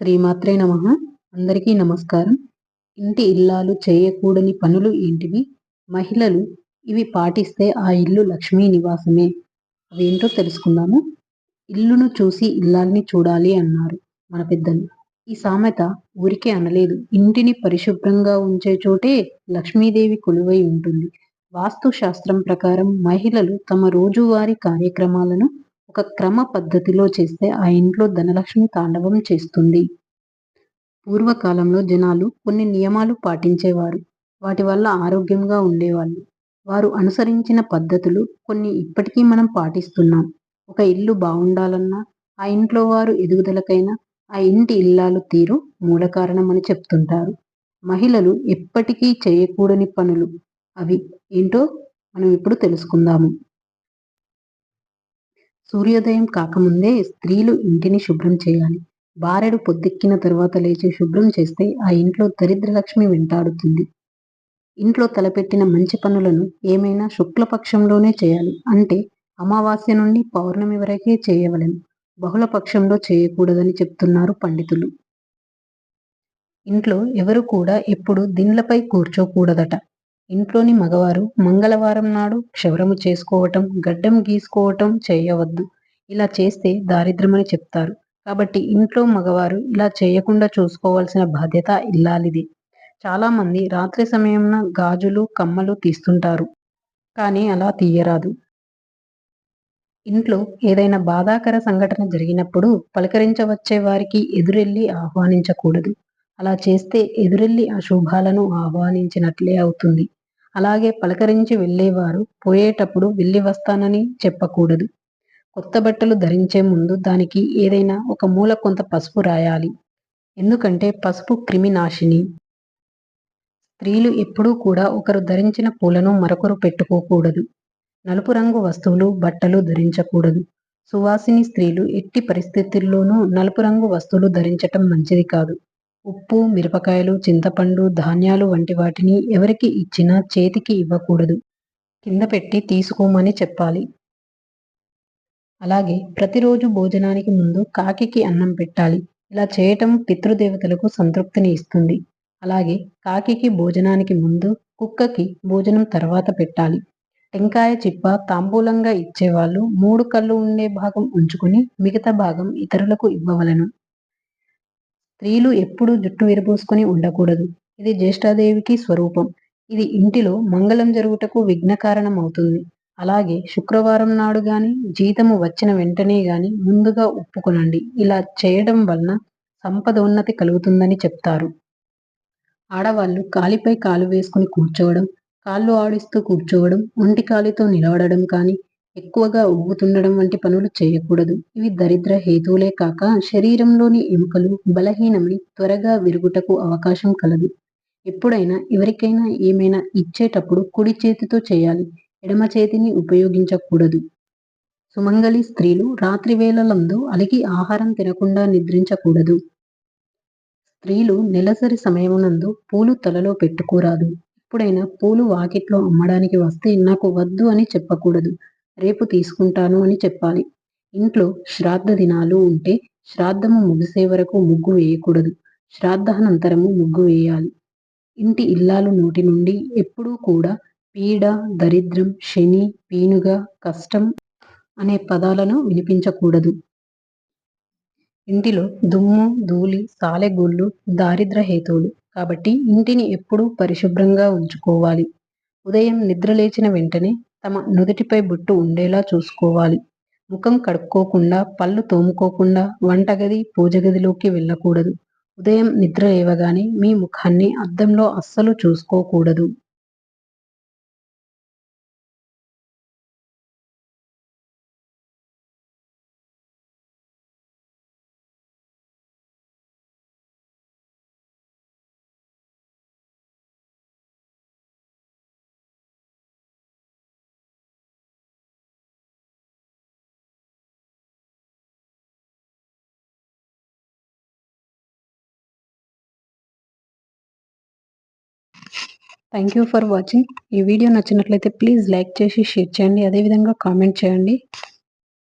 శ్రీమాత్రే నమ. అందరికీ నమస్కారం. ఇంటి ఇల్లాలు చేయకూడని పనులు ఏంటివి? మహిళలు ఇవి పాటిస్తే ఆ ఇల్లు లక్ష్మీ నివాసమే. అవేంటో తెలుసుకుందాము. ఇల్లును చూసి ఇల్లాల్ని చూడాలి అన్నారు మన పెద్దలు. ఈ సామెత ఊరికే అనలేదు. ఇంటిని పరిశుభ్రంగా ఉంచే చోటే లక్ష్మీదేవి కొలువై ఉంటుంది. వాస్తు శాస్త్రం ప్రకారం మహిళలు తమ రోజువారీ కార్యక్రమాలను ఒక క్రమ పద్ధతిలో చేస్తే ఆ ఇంట్లో ధనలక్ష్మి తాండవం చేస్తుంది. పూర్వకాలంలో జనాలు కొన్ని నియమాలు పాటించేవారు. వాటి వల్ల ఆరోగ్యంగా ఉండేవాళ్ళు. వారు అనుసరించిన పద్ధతులు కొన్ని ఇప్పటికీ మనం పాటిస్తున్నాం. ఒక ఇల్లు బాగుండాలన్నా ఆ ఇంట్లో వారు ఎదుగుదలకైనా ఆ ఇంటి ఇల్లాలు తీరు మూల కారణమని చెప్తుంటారు. మహిళలు ఎప్పటికీ చేయకూడని పనులు అవి. ఏంటో మనం ఇప్పుడు తెలుసుకుందాము. సూర్యోదయం కాకముందే స్త్రీలు ఇంటిని శుభ్రం చేయాలి. బారెడు పొద్దెక్కిన తర్వాత లేచి శుభ్రం చేస్తే ఆ ఇంట్లో దరిద్రలక్ష్మి వెంటాడుతుంది. ఇంట్లో తలపెట్టిన మంచి పనులను ఏమైనా శుక్లపక్షంలోనే చేయాలి అంటే అమావాస్య నుండి పౌర్ణమి వరకే చేయవలెను. బహుళ పక్షంలో చేయకూడదని చెప్తున్నారు పండితులు. ఇంట్లో ఎవరు కూడా ఎప్పుడు దిండ్లపై కూర్చోకూడదట. ఇంట్లోని మగవారు మంగళవారం నాడు క్షవరము చేసుకోవటం గడ్డం గీసుకోవటం చేయవద్దు. ఇలా చేస్తే దారిద్రమని చెప్తారు. కాబట్టి ఇంట్లో మగవారు ఇలా చేయకుండా చూసుకోవాల్సిన బాధ్యత ఇల్లాలిది. చాలామంది రాత్రి సమయంన గాజులు కమ్మలు తీస్తుంటారు. కానీ అలా తీయరాదు. ఇంట్లో ఏదైనా బాధాకర సంఘటన జరిగినప్పుడు పలకరించవచ్చే వారికి ఎదురెళ్ళి ఆహ్వానించకూడదు. అలా చేస్తే ఎదురెళ్ళి అశుభాలను ఆహ్వానించినట్లే అవుతుంది. అలాగే పలకరించి వెళ్ళేవారు పోయేటప్పుడు వెళ్ళి వస్తానని చెప్పకూడదు. కొత్త బట్టలు ధరించే ముందు దానికి ఏదైనా ఒక మూల కొంత పసుపు రాయాలి. ఎందుకంటే పసుపు క్రిమినాశిని. స్త్రీలు ఎప్పుడూ కూడా ఒకరు ధరించిన పూలను మరొకరు పెట్టుకోకూడదు. నలుపు రంగు వస్తువులు బట్టలు ధరించకూడదు. సువాసిని స్త్రీలు ఎట్టి పరిస్థితుల్లోనూ నలుపు రంగు వస్తువులు ధరించటం మంచిది కాదు. ఉప్పు మిరపకాయలు చింతపండు ధాన్యాలు వంటి వాటిని ఎవరికి ఇచ్చినా చేతికి ఇవ్వకూడదు. కింద పెట్టి తీసుకోమని చెప్పాలి. అలాగే ప్రతిరోజు భోజనానికి ముందు కాకికి అన్నం పెట్టాలి. ఇలా చేయటం పితృదేవతలకు సంతృప్తిని ఇస్తుంది. అలాగే కాకికి భోజనానికి ముందు కుక్కకి భోజనం తర్వాత పెట్టాలి. టెంకాయ చిప్ప తాంబూలంగా ఇచ్చేవాళ్ళు మూడు కళ్ళు ఉండే భాగం ఉంచుకుని మిగతా భాగం ఇతరులకు ఇవ్వవలను. స్త్రీలు ఎప్పుడూ జుట్టు విరబోసుకొని ఉండకూడదు. ఇది జ్యేష్ఠాదేవికి స్వరూపం. ఇది ఇంటిలో మంగళం జరుగుటకు విఘ్నకారణం అవుతుంది అలాగే శుక్రవారం నాడు గాని జీతము వచ్చిన వెంటనే గాని ముందుగా ఒప్పుకొనండి. ఇలా చేయడం వలన సంపద ఉన్నతి కలుగుతుందని చెప్తారు. ఆడవాళ్ళు కాలిపై కాలు వేసుకుని కూర్చోవడం కాళ్ళు ఆడిస్తూ కూర్చోవడం ఒంటి కాలితో నిలబడడం కానీ ఎక్కువగా ఉబ్బుతుండడం వంటి పనులు చేయకూడదు. ఇవి దరిద్ర హేతువులే కాక శరీరంలోని ఎముకలు బలహీనమై త్వరగా విరుగుటకు అవకాశం కలదు. ఎప్పుడైనా ఎవరికైనా ఏమైనా ఇచ్చేటప్పుడు కుడి చేతితో చేయాలి. ఎడమ చేతిని ఉపయోగించకూడదు. సుమంగళి స్త్రీలు రాత్రి వేళలందు అలిగి ఆహారం తినకుండా నిద్రించకూడదు. స్త్రీలు నెలసరి సమయమునందు పూలు తలలో పెట్టుకోరాదు. ఎప్పుడైనా పూలు వాకిట్లో అమ్మడానికి వస్తే నాకు వద్దు అని చెప్పకూడదు. రేపు తీసుకుంటాను అని చెప్పాలి. ఇంట్లో శ్రాద్ధ దినాలు ఉంటే శ్రాద్ధము ముగిసే వరకు ముగ్గు వేయకూడదు. శ్రాద్ధానంతరము ముగ్గు వేయాలి. ఇంటి ఇల్లాలు నోటి నుండి ఎప్పుడూ కూడా పీడ దరిద్రం శని పీనుగ కష్టం అనే పదాలను వినిపించకూడదు. ఇంటిలో దుమ్ము ధూళి సాలెగోళ్ళు దారిద్ర హేతువులు. కాబట్టి ఇంటిని ఎప్పుడూ పరిశుభ్రంగా ఉంచుకోవాలి. ఉదయం నిద్రలేచిన వెంటనే తమ నుదుటిపై బొట్టు ఉండేలా చూసుకోవాలి. ముఖం కడుక్కోకుండా పళ్ళు తోముకోకుండా వంటగది పూజగదిలోకి వెళ్ళకూడదు. ఉదయం నిద్ర లేవగానే మీ ముఖాన్ని అద్దంలో అస్సలు చూసుకోకూడదు. థ్యాంక్ యూ ఫర్ వాచింగ్ ఈ వీడియో నచ్చినట్లయితే ప్లీజ్ లైక్ చేసి షేర్ చేయండి. అదేవిధంగా కామెంట్ చేయండి.